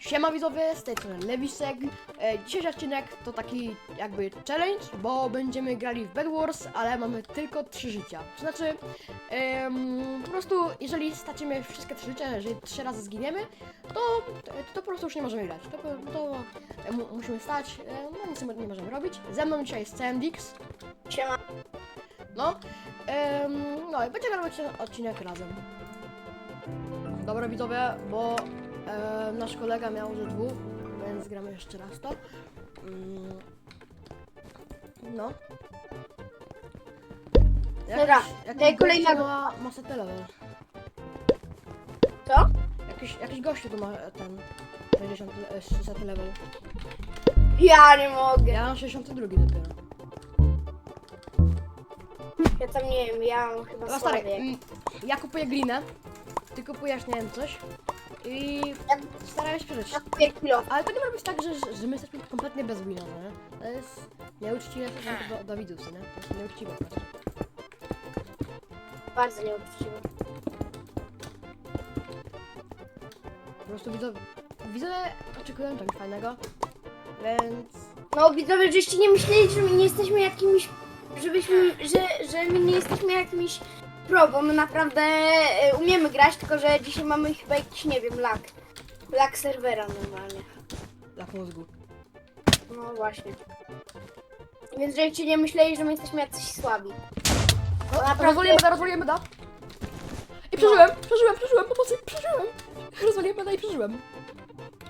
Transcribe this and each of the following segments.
Siema widzowie, z tej strony Lewisek. E, dzisiejszy odcinek to taki jakby challenge, bo będziemy grali w Bed Wars, ale mamy tylko trzy życia. To znaczy, em, po prostu jeżeli stracimy wszystkie trzy życia, jeżeli trzy razy zginiemy, to, to, to po prostu już nie możemy grać. To, to e, mu, musimy stać, e, no nic nie możemy robić. Ze mną dzisiaj jest Sandix, Siema. no. Em, no i będziemy robić ten odcinek razem. Dobra widzowie, bo e, nasz kolega miał ze dwóch, więc gramy jeszcze raz to. Mm, no. Dobra, daj kolejnego. ma, ma setę level. Co? Jakiś, jakiś gościu tu ma e, ten 60 le- e, level. Ja nie mogę. Ja mam 62 dopiero. Ja tam nie wiem, ja mam chyba Dobra stary, słaby. mm, ja kupuję glinę, ty kupujesz nie wiem coś i staramy się przeżyć. Ale to nie może być tak, że, że my jesteśmy kompletnie bez wina, nie? To jest nieuczciwe stosunku do, do widzów, nie? To jest nieuczciwe. Bardzo nieuczciwe. Po prostu widzowie, widzowie oczekują czegoś fajnego, więc... No widzowie, żeście nie myśleli, że my nie jesteśmy jakimiś... Żebyśmy... Że, że my nie jesteśmy jakimiś pro, bo my naprawdę e, umiemy grać, tylko że dzisiaj mamy chyba jakiś, nie wiem, lag. Lag serwera normalnie. Lak mózgu. No właśnie. Więc żeście nie myśleli, że my jesteśmy jacyś słabi. No, naprawdę- rozwaliłem da, rozwaliłem da! I przeżyłem, przeżyłem, przeżyłem, pomocy, przeżyłem! Rozwaliłem da i przeżyłem.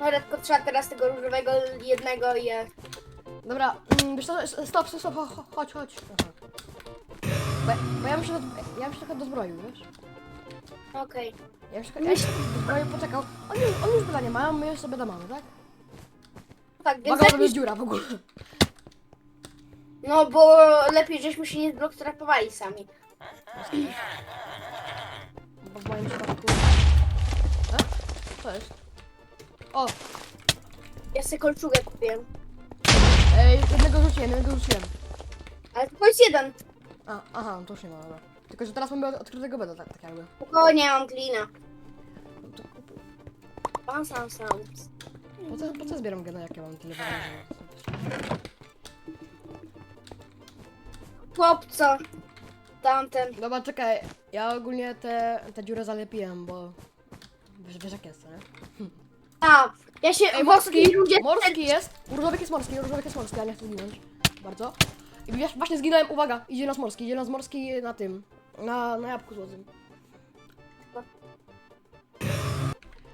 No tylko trzeba teraz tego różowego jednego i... e, Dobra, mm, wiesz co, stop, stop, stop, cho- cho- chodź, chodź. Aha. Bo, bo ja bym się, ja bym się trochę dozbroił, wiesz? Okej. Ja już, ja już dozbroił, poczekał. On już, on już beda nie mają, my już sobie da mamy, tak? Tak, więc Uwaga, to lepiej jest dziura w ogóle. No bo lepiej żeśmy się nie zbloktrapowali sami. Bo w moim przypadku... E? Co jest? O, Ja sobie kolczugę kupiłem. ej, jednego rzuciłem, jednego rzuciłem. Ale tylko jest jeden. A, aha, no to już nie ma, dobra. Tylko, że teraz mamy od- odkrytego beda, tak, tak jakby. Spokojnie, mam glina. Kupuj. Sam, sam. Po co, po co zbieram gena, jak ja mam tyle beda? Chłopco. Tamten. Dobra, czekaj, ja ogólnie te, te dziurę zalepiłem, bo... Wiesz, wiesz jak jest, nie? A, ja się Ej, morski, morski jest. Różowiek jest morski, różowiek jest morski, ja nie chcę zginąć. Bardzo. I wiesz, właśnie zginąłem, uwaga, idzie nas morski, idzie nas morski na tym, na, na jabłku złotym.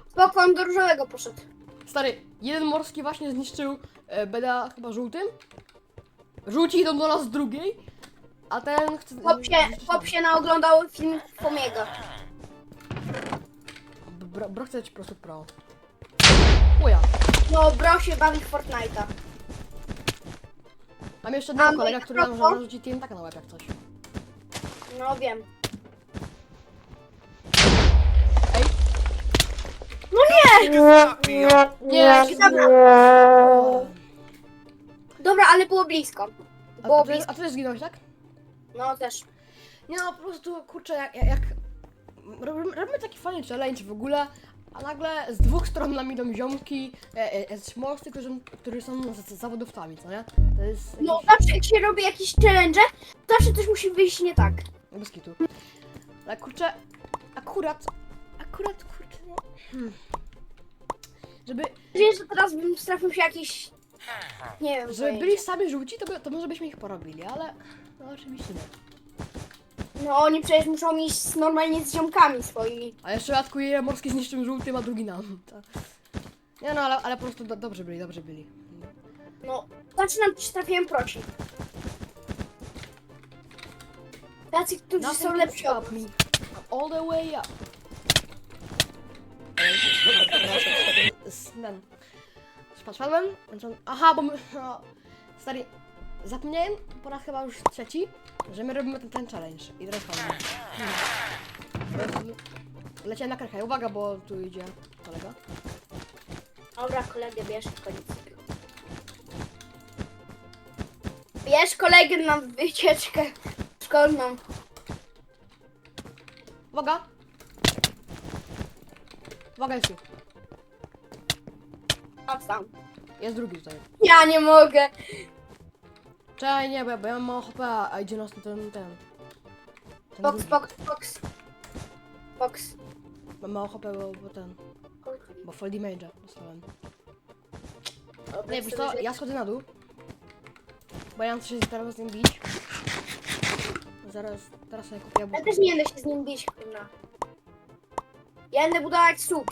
Spoko, on do różowego poszedł. Stary, jeden morski właśnie zniszczył e, beda chyba żółtym. Żółci idą do nas z drugiej, a ten chce... Chłop się, chłop się naoglądał film Fomiego. Bro, bro chce ci po prostu pro. Uja. No, bro się bawi w Fortnite'a. Mam jeszcze A, jednego kolega, i który nam może rzucić TNT na łeb jak coś. No wiem. Ej, No nie! nie! Dobra, dobra, ale było blisko. A, Było a, ty, blisko. a ty też zginąłeś, tak? No też. Nie no, po prostu, kurczę, jak, jak, jak robimy, robimy taki fajny challenge w ogóle, a nagle z dwóch stron nam idą ziomki, e, e, e, śmolscy, którzy, którzy są z, z zawodowcami, co nie? To jest No zawsze jak się robi jakieś challenge, zawsze coś musi wyjść nie tak. bez kitu. Ale kurczę, akurat, akurat, kurczę, no, hmm. żeby, Wiesz, że teraz bym trafił się jakiś... Nie wiem, żeby pojęcia. byli sami żółci, to, by, to może byśmy ich porobili, ale no oczywiście nie. No oni przecież muszą iść normalnie z ziomkami swoimi. A jeszcze raz je morski zniszczył żółtym, a drugi nam. To... Nie no, ale, ale po prostu do, dobrze byli, dobrze byli. No, zaczynam ci trafiłem prosi. Tacy, którzy są Nothing can lepsi od stop me. All the way up. Ten. Spadłem? Więc on- Aha, bo my... Stary, zapomniałem po raz chyba już trzeci, że my robimy ten, ten challenge. I teraz. Hmm. Leciałem na krechę. Uwaga, bo tu idzie kolega. Dobra, kolegę bierz koniec. Bierz kolegę na wycieczkę szkolną. Uwaga! Uwaga, jest tu. A tam. Jest drugi tutaj. Ja nie mogę. Czekaj, nie, bo ja, bo ja mam mało HP, a idzie nas ten, ten, ten. Box, drugi. box, box. Box. Mam mało HP, bo, bo ten, bo full damage'a dostałem. Nie, wiesz co, ja schodzę na dół. Bo ja muszę się teraz z nim bić. Zaraz, teraz sobie kupię Ja jabłko. też nie będę się z nim bić, kurna. Ja będę budować słup.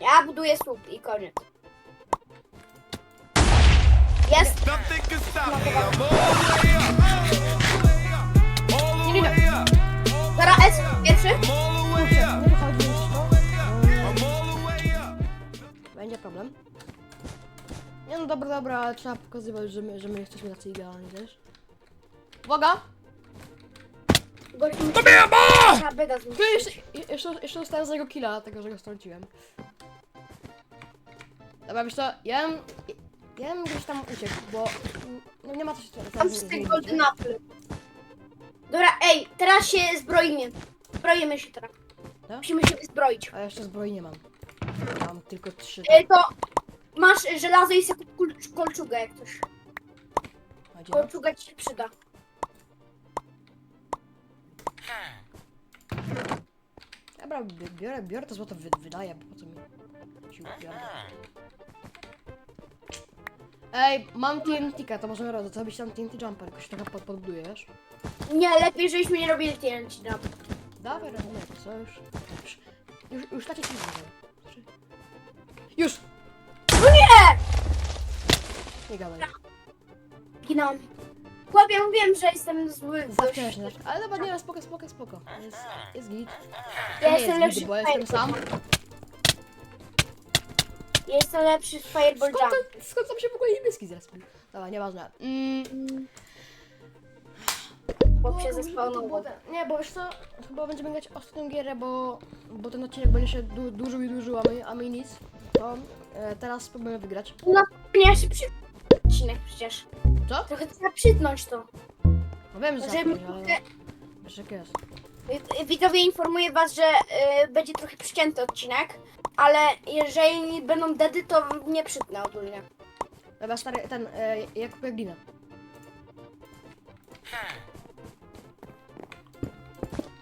Ja buduję słup i koniec. Up. Dobra, S, pierwszy. To. Będzie problem. Nie no dobra, dobra, ale trzeba pokazywać, że my, że my jesteśmy tacy idealni, wiesz? Uwaga! Gościu, trzeba zniszczyć. jeszcze, jeszcze, jeszcze dostałem z niego killa, dlatego że go strąciłem. Dobra, wiesz co, ja bym, ja bym gdzieś tam uciekł, bo no nie ma co się teraz Tam z- tych golden apple. Dobra, ej, teraz się zbroimy. Zbroimy się teraz. Musimy się zbroić. A jeszcze zbroi nie mam. Mam tylko trzy. Ej, to masz żelazo i sobie kup kul- kolczugę jak coś. A gdzie? Kolczuga ci się przyda. Dobra, bi- biorę, biorę to złoto, wy, wydaję, bo po co mi sił biorę. Ej, mam TNT, to możemy robić, zrobić tam TNT jumper, jakoś trochę pod, podbuduję, wiesz? Nie, lepiej żebyśmy nie robili TNT jump. Dawaj, robimy to, co już? Już, już, już takie ci mówię. Już! Nie! Nie gadaj. Ginąłem. Chłopie, mówiłem, że jestem zły. Za wcześnie, za- ale dobra, nie, no, spoko, spoko, spoko. Jest, jest git. Ja Nie jestem jest lepszy git, bo w jestem sam. Jestem lepszy w Fireball Skąd, Jump. to, skąd tam się w ogóle niebieski zrespił? Dobra, nieważne. Mm, Chłop się Bo- zespawnował. bo ten- Nie, bo wiesz co, chyba będziemy grać ostatnią gierę, bo, bo ten odcinek będzie się du dłużył i dłużył, a my, a my nic. To e, teraz spróbujemy wygrać. No, nie, się przy... Odcinek przecież. Co? Trochę trzeba przytnąć to. No wiem, że Żeby... zapomnij, ale wiesz jak jest. Widzowie informuję was, że y, będzie trochę przycięty odcinek, ale jeżeli będą dedy, to nie przytnę ogólnie. Dobra, stary, ten, e, ja kupuję glinę.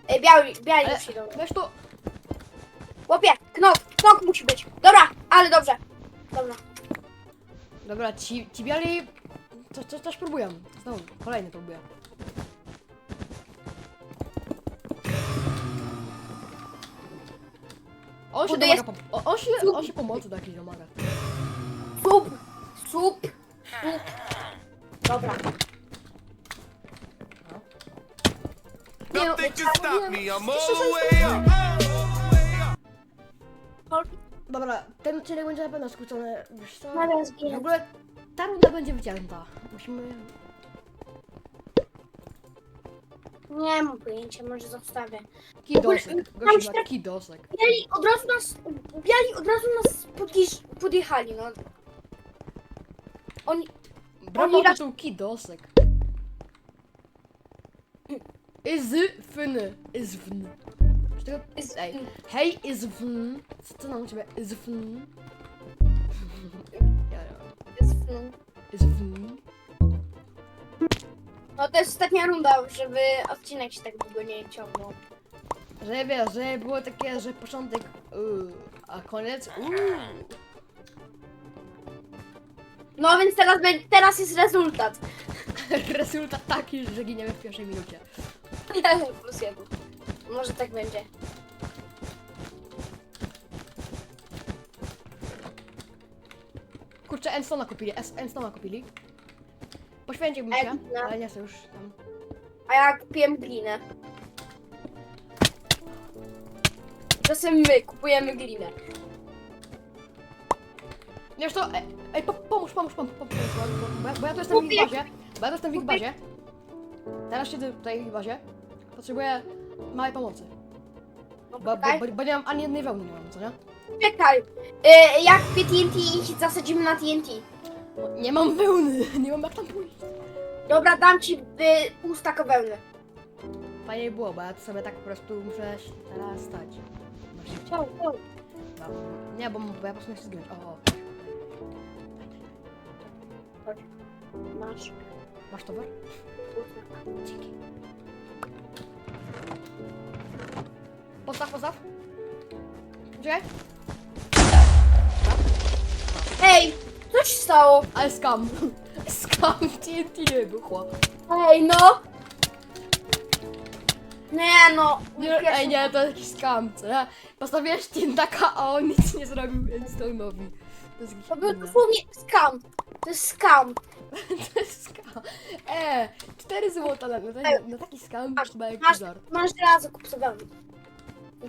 Ej, biali, biali Ale przyjdą. weź tu, Chłopie, knok, knok musi być. Dobra, ale dobrze. Dobra. dobra, ci, ci biali, coś, coś, coś próbują. Znowu, kolejny próbuję. On się Budujesz- domaga, po, o- on się, on się pomocy do jakiejś domaga. Sup, sup, sup. Dobra. Nie, Nothing can stop me. I'm all Jeszcze the coś way tam- up. All the way up. Dobra, ten odcinek będzie na pewno skrócony. Wiesz co? W ogóle ta runda będzie wycięta. Musimy. Nie mam pojęcia, może zostawię. Kidosek. Mam Gościu ma cztery- kidosek. Biali od razu nas, biali od razu nas podjeżdż, podjechali, no. Oni, Oni raz- tytuł kidosek. Is fny. Is fn. Tego- Is- Ej, hej, is fn. Co, nam u ciebie? Is fn. Ja, ja. Is fn. No to jest ostatnia runda, żeby odcinek się tak długo nie ciągnął. Że wiesz, że było takie, że początek, uuu, a koniec, uuu. No więc teraz, będzie- teraz jest rezultat. Rezultat taki, że giniemy w pierwszej minucie. Plus jeden. Może tak będzie. Kurczę, Enstona kupili, Es- Enstona kupili. Poświęciłbym się, Enstona. ale nie chcę już tam. A ja kupiłem glinę. Czasem my kupujemy glinę. Wiesz co, ej, ej po, pomóż, pomóż, pomóż, pomóż, bo, bo, ja- bo ja tu jestem w ich Kupię. bazie, bo ja tu jestem w ich Kupię. bazie. Teraz siedzę tutaj w ich bazie. Potrzebuję małej pomocy, No, bo, bo, bo, bo nie mam ani jednej wełny, nie mam, co nie? czekaj. Y, jak kupię TNT i zasadzimy na TNT. Nie mam wełny, nie mam jak tam pójść. Dobra, dam ci y, pół staka wełny. Fajnie było, bo ja tu sobie tak po prostu muszę się teraz stać. No, szybciej. Ciao, ciao. No. Nie, bo, bo ja po prostu nie chcę zginąć. O, o. Masz. Masz towar? Dzięki. Postaw, postaw. Czekaj. Ej, co się stało? Ale skam. Skam TNT wybuchło. Ej, no! Nie no, Nie, ej, nie, to jakiś skam, co nie? Postawiłeś Tintaka, a on nic nie zrobił Endstone'owi. To jest jakiś To był inny. dosłownie skam. To jest skam. To jest skam. E, 4 złota na, na, na, taki skam Masz, chyba jak masz, żart. masz razy kupcowałem.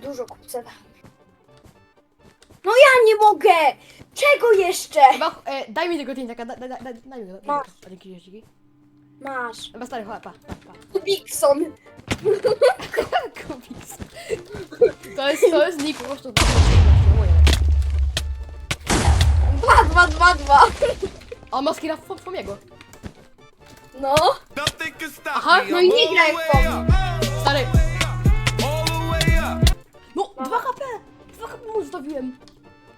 Dużo kupcowałem. No ja nie mogę! Czego jeszcze? Chyba, e, daj mi tego Tintaka, daj, daj, daj, daj, mi go. Masz. A dzięki, dzięki. Masz. Chyba stary, chodź, pa, pa, pa. Kubikson. Kubiks. To jest, to jest nick po prostu. Dwa, dwa, dwa, dwa. A on ma skina Fo- Fomiego. No. Aha, no i nie graj w. Stary, no 2 HP! 2 HP mu zostawiłem.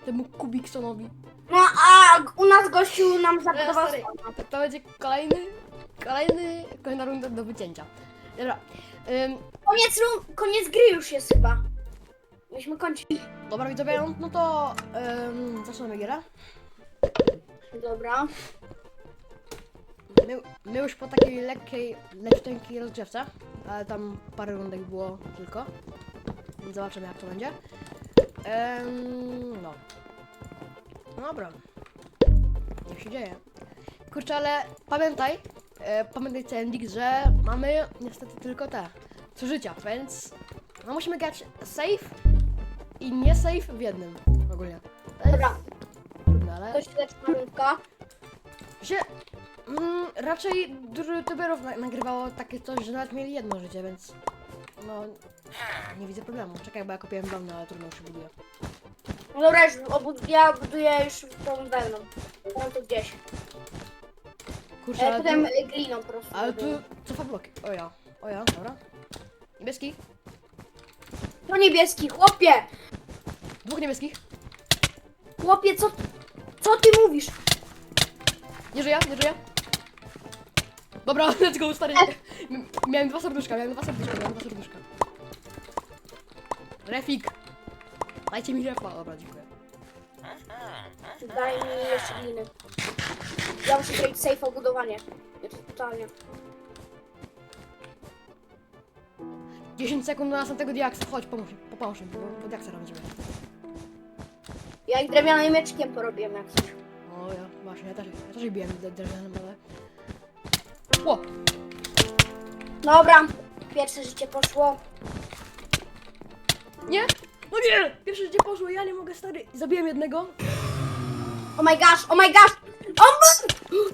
Temu Kubiksonowi. No a u nas gościu nam zabudował Stary, spawna. to, będzie kolejny, kolejny, kolejna runda do wycięcia. Dobra, ym, Koniec, ru- koniec gry już jest chyba. Myśmy kończyli. dobra widzowie, no, no to ym, zaczynamy gierę. Dobra. My, my już po takiej lekkiej, leciuteńkiej rozgrzewce, ale tam parę rundek było tylko. Zobaczymy jak to będzie. Em, no. No Dobra. Niech się dzieje. Kurczę, ale pamiętaj, e, pamiętaj CNDX, że mamy niestety tylko te trzy życia, więc no musimy grać safe i nie safe w jednym ogólnie. To jest Dobra. trudne, ale... To się zaczyna rundka. Się, mm, raczej dużo youtuberów na, nagrywało takie coś, że nawet mieli jedno życie, więc no nie widzę problemu. Czekaj, bo ja kupiłem wełnę, ale trudno już się buduje. No dobra, już obud- ja buduję już tą wełną. Mam to gdzieś. Kurczę, E, ale potem tu, e, gliną po prostu. ale tu cofa bloki. O ja, o ja, dobra. Niebieski, To niebieski, chłopie! dwóch niebieskich. Chłopie, co, co ty mówisz? Nie żyję, nie żyję. Dobra, let's go, stary. Miałem dwa serduszka, miałem dwa serduszka, miałem dwa serduszka. Refik. Dajcie mi refa. Dobra, dziękuję. Daj mi jeszcze gliny. Ja muszę zrobić safe budowanie. Totalnie. 10 sekund do następnego diaksa. Chodź, pomóż mi, pomóż mi, bo, bo diaksa robimy. Ja ich drewnianym mieczkiem porobiłem jak coś. O ja, właśnie, ja też, ja też biłem drewnianym, ale... O! Dobra, pierwsze życie poszło. Nie! No nie! Pierwsze życie poszło, ja nie mogę, stary. Zabiłem jednego. Oh my gosh, oh my gosh! O my...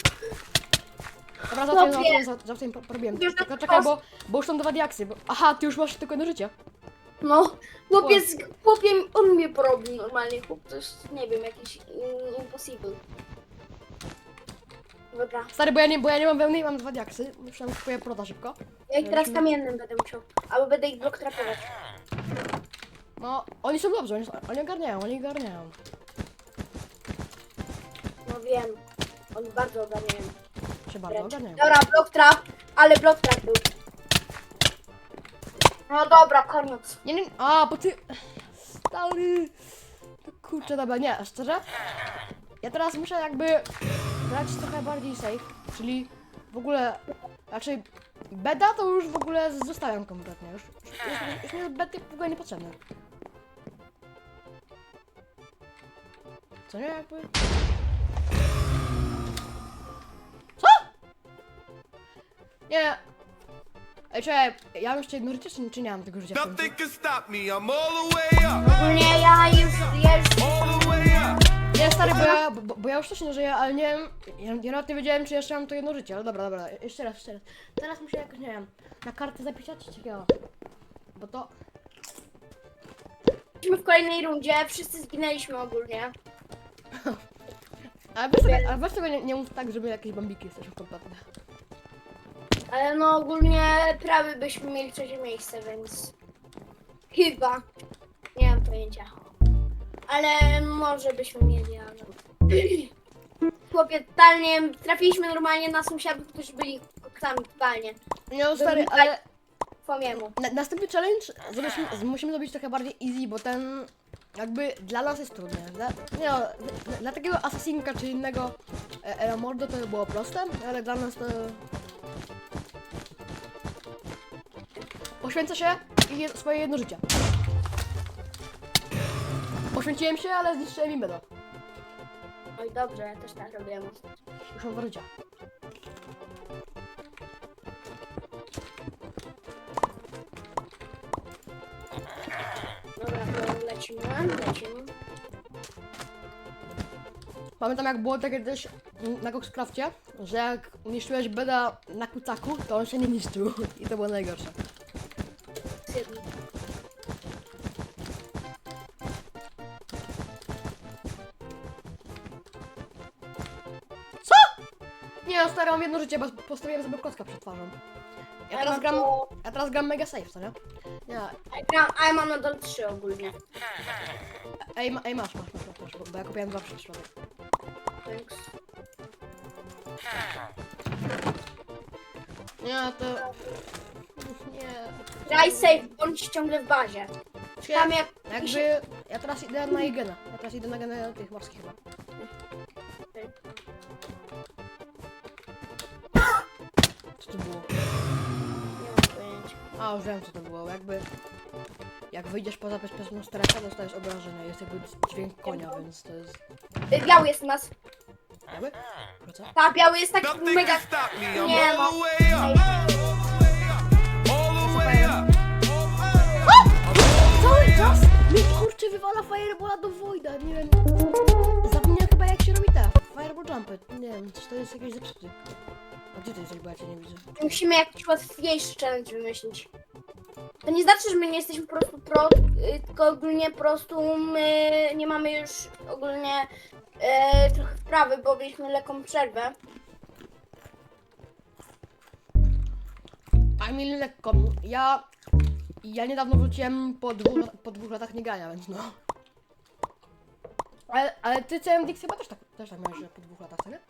Dobra, za tym, za Chłopie. tym, za, za tym porobiłem. Już Tylko czekaj, bo, bo już są dwa diaksy. Bo... Aha, ty już masz tylko jedno życie. No, chłopiec, chłopie, on mnie porobił normalnie, chłop, to jest, nie wiem, jakiś mm, impossible. Dobra, Stary, bo ja nie, bo ja nie mam wełny i mam dwa diaksy. Tam kupuję prota szybko. ja ich teraz kamiennym będę musiał, albo będę ich blok trapować. No, oni są dobrzy, oni, oni ogarniają, oni ogarniają. No wiem, oni bardzo ogarniają. Się bardzo wręcz. ogarniają. Dobra, blok trap, ale blok trap był. No dobra, koniec. Nie, nie, a, bo ty... Stary... To kurczę, dobra, nie, szczerze? Ja teraz muszę jakby grać trochę bardziej safe, czyli w ogóle raczej beda to już w ogóle zostawiam kompletnie, już, już, już, już mi bety w ogóle niepotrzebne. Co nie, jakby... Co? Nie. Ej, czekaj, ja jeszcze jedno życie, czy, czy nie mam tego życia? Nothing can stop me. I'm all the way up. Ogólnie ja już, ja już Nie, stary, bo ja, bo, bo ja już też nie żyję, ale nie wiem, ja, ja nawet nie wiedziałem, czy jeszcze mam to jedno życie, ale dobra, dobra, jeszcze raz, jeszcze raz. Teraz muszę jakoś, nie wiem, na kartę zapisać czy takiego. Bo to... jesteśmy w kolejnej rundzie, wszyscy zginęliśmy ogólnie. Ale weź, sobie, ale weź tego nie, nie mów tak, żeby jakieś bambiki jesteśmy kompletne. Ale no ogólnie prawie byśmy mieli trzecie miejsce, więc chyba. Nie mam pojęcia. Ale może byśmy mieli, ale. chłopie, totalnie trafiliśmy normalnie na sąsiadów, którzy byli koksami totalnie. Nie no stary, ale Po miemu. na, następny challenge zrobimy, musimy zrobić trochę bardziej easy, bo ten jakby dla nas jest trudny. Dla, nie no, dla, dla takiego asasinka czy innego e, e, mordo to by było proste, ale dla nas to... Poświęcę się i je, swoje jedno życie. Poświęciłem się, ale zniszczyłem im bedo. Oj, dobrze, ja też tak robię. Już mam dwa życia. Dobra, to lecimy, lecimy. Pamiętam jak było takie kiedyś na Coxcrafcie, że jak niszczyłeś beda na kucaku, to on się nie niszczył. I to było najgorsze. No stary, mam jedno życie, bo postawiłem sobie klocka przed twarzą. Ja teraz gram, ja teraz gram mega safe, co nie? Nie, Ja gram, a ja mam nadal 3 ogólnie. ej, ma, ej masz, masz, masz, masz, masz, bo ja kupiłem dwa przez przypadek. Thanks. Nie, to... Nie. Graj safe, bądź ciągle w bazie. Czekam jak... Jakby, ja teraz idę na Igena. Ja teraz idę na genę tych morskich chyba. Co to było? Nie mam pojęcia. A, już wiem co to było, jakby... Jak wyjdziesz poza bezpieczną strefę, dostajesz obrażenia. Jest jakby dźwięk konia, więc to jest... Y, Biały jest u nas. Jakby? Co? Tak, biały jest taki Nothing mega... can stop me. I'm Nie, all the way up. All the way up. Cały czas mi kurczę wywala fireballa do Voida, nie wiem. Zapomniałem chyba jak się robi te fireball jumpy. Nie wiem, czy to jest jakieś zepsuty. Gdzie ty jesteś, bo ja cię nie widzę. Musimy jakiś łatwiejszy challenge wymyślić. To nie znaczy, że my nie jesteśmy po prostu pro, y, tylko ogólnie po prostu my nie mamy już ogólnie e, trochę wprawy, bo mieliśmy lekką przerwę. A mi lekko. Ja... Ja niedawno wróciłem po dwóch, po dwóch latach nie grania, więc no. Ale, ale ty CMDX chyba też tak, też tak miałeś, że po dwóch latach, co nie?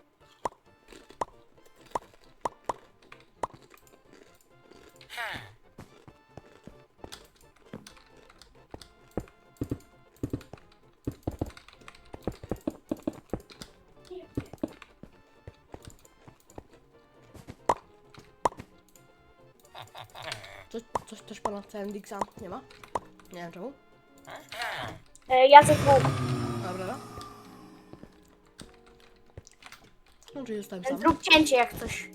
Coś, coś pana CMDX nie ma? Nie wiem czemu. E, Jacek Bóg. Dobra, dobra. No, czyli zostałem sam. Zrób cięcie jak coś.